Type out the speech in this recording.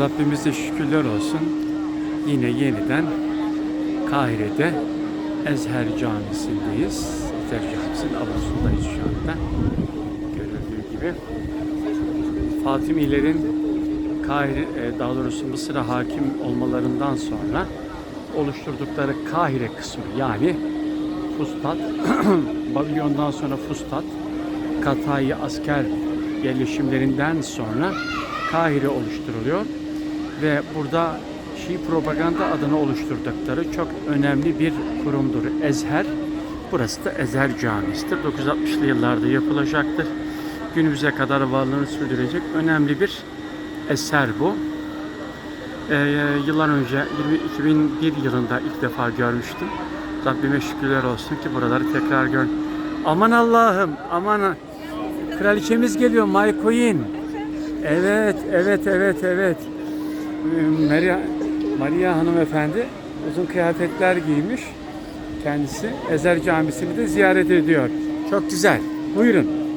Rabbimize şükürler olsun. Yine yeniden Kahire'de Ezher Camisi'ndeyiz. Ezher Camisi'nin avlusundayız şu anda. Görüldüğü gibi. Fatimilerin Kahire, e, daha doğrusu Mısır'a hakim olmalarından sonra oluşturdukları Kahire kısmı yani Fustat, Babilon'dan sonra Fustat, Katayı asker yerleşimlerinden sonra Kahire oluşturuluyor ve burada Şii propaganda adına oluşturdukları çok önemli bir kurumdur. Ezher. Burası da Ezher Camisi'dir. 960'lı yıllarda yapılacaktır. Günümüze kadar varlığını sürdürecek önemli bir eser bu. Ee, yıllar önce 20, 2001 yılında ilk defa görmüştüm. Rabbime şükürler olsun ki buraları tekrar gör. Aman Allah'ım, aman kraliçemiz geliyor, My Queen. Evet, evet, evet, evet. Ee, Maria, Maria hanımefendi uzun kıyafetler giymiş. Kendisi Ezer Camisi'ni de ziyaret ediyor. Çok güzel. Buyurun.